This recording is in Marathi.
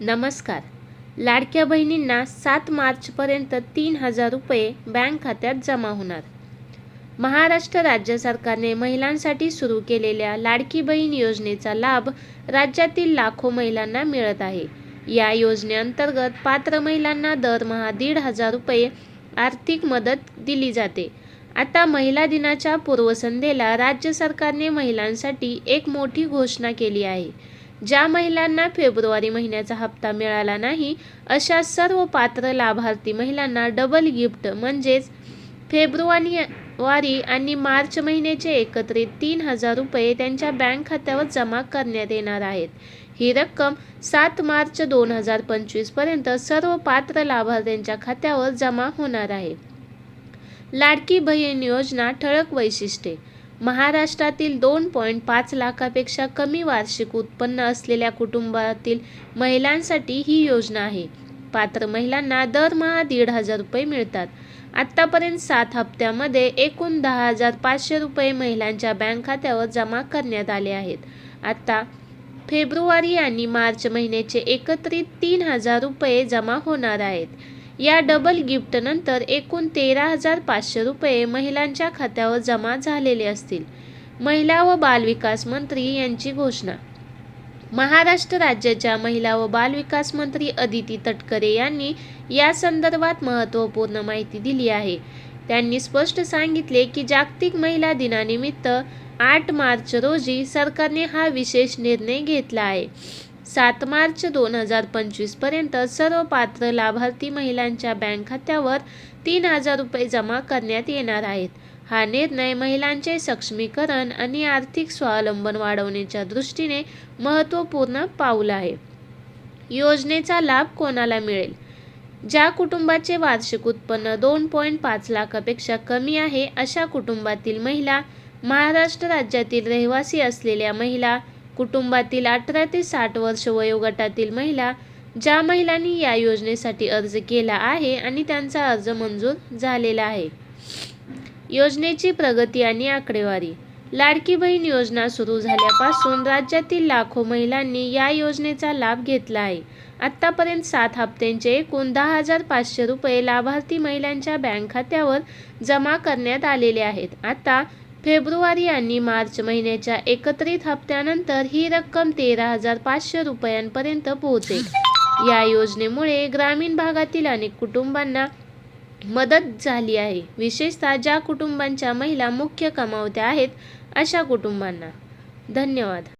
नमस्कार. लाडक्या बहिणींना सात मार्चपर्यंत तीन हजार रुपये बँक खात्यात जमा होणार. महाराष्ट्र राज्य सरकारने महिलांसाठी सुरू केलेल्या लाडकी बहीण योजनेचा लाभ राज्यातील लाखो महिलांना मिळत आहे. या योजनेअंतर्गत पात्र महिलांना दरमहा दीड हजार रुपये आर्थिक मदत दिली जाते. आता महिला दिनाच्या पूर्वसंध्येला राज्य सरकारने महिलांसाठी एक मोठी घोषणा केली आहे. ज्या महिलांना फेब्रुवारी महिन्याचा हप्ता मिळाला नाही अशा सर्व पात्र लाभार्थी महिलांना डबल गिफ्ट म्हणजेच फेब्रुवारी वारी आणि मार्च महिन्याचे एकत्रित तीन हजार रुपये त्यांच्या बँक खात्यावर जमा करण्यात येणार आहेत. ही रक्कम सात मार्च दोन हजार पंचवीसपर्यंत सर्व पात्र लाभार्थ्यांच्या खात्यावर जमा होणार आहे. लाडकी बहीण योजना ठळक वैशिष्ट्ये. महाराष्ट्रातील दोन पॉईंट पाच लाखापेक्षा कमी वार्षिक उत्पन्न असलेल्या कुटुंबातील महिलांसाठी ही योजना आहे. पात्र महिलांना दरमहा दीड हजार रुपये मिळतात. आत्तापर्यंत सात हप्त्यामध्ये एकूण दहा हजार पाचशे रुपये महिलांच्या बँक खात्यावर जमा करण्यात आले आहेत. आता फेब्रुवारी आणि मार्च महिन्याचे एकत्रित तीन हजार रुपये जमा होणार आहेत. या डबल गिफ्टनंतर एकूण तेरा हजार पाचशे रुपये महिलांच्या खात्यावर जमा झालेले असतील. महिला व बालविकास मंत्री यांची घोषणा. महाराष्ट्र राज्याच्या महिला व बालविकास मंत्री अदिती तटकरे यांनी या संदर्भात महत्त्वपूर्ण माहिती दिली आहे. त्यांनी स्पष्ट सांगितले की जागतिक महिला दिनानिमित्त आठ मार्च रोजी सरकारने हा विशेष निर्णय घेतला आहे. सात मार्च दोन हजार पंचवीसपर्यंत सर्व पात्र लाभार्थी महिलांच्या बँक खात्यावर तीन हजार रुपये जमा करण्यात येणार आहेत. हा निर्णय महिलांचे सक्षमीकरण आणि आर्थिक स्वावलंबन वाढवण्याच्या दृष्टीने महत्त्वपूर्ण पाऊल आहे. योजनेचा लाभ कोणाला मिळेल? ज्या कुटुंबाचे वार्षिक उत्पन्न दोन पॉईंट पाच लाखापेक्षा कमी आहे अशा कुटुंबातील महिला महाराष्ट्र राज्यातील रहिवासी असलेल्या महिला कुटुंबातील अठरा ते साठ वर्ष वयोगटातील महिला ज्या महिलांनी या योजनेसाठी अर्ज केला आहे आणि त्यांचा अर्ज मंजूर झालेला आहे. योजनेची प्रगती आणि आकडेवारी. लाडकी बहीण योजना सुरू झाल्यापासून राज्यातील लाखो महिलांनी या योजनेचा लाभ घेतला आहे. आत्तापर्यंत सात हप्त्यांचे एकूण दहा हजार पाचशे रुपये लाभार्थी महिलांच्या बँक खात्यावर जमा करण्यात आलेले आहेत. आता फेब्रुवारी आणि मार्च महिन्याच्या एकत्रित हप्त्यानंतर ही रक्कम तेरा हजार पाचशे रुपयांपर्यंत पोहोचेल. या योजनेमुळे ग्रामीण भागातील अनेक कुटुंबांना मदत झाली आहे. विशेषतः ज्या कुटुंबांच्या महिला मुख्य कमावत्या आहेत अशा कुटुंबांना. धन्यवाद.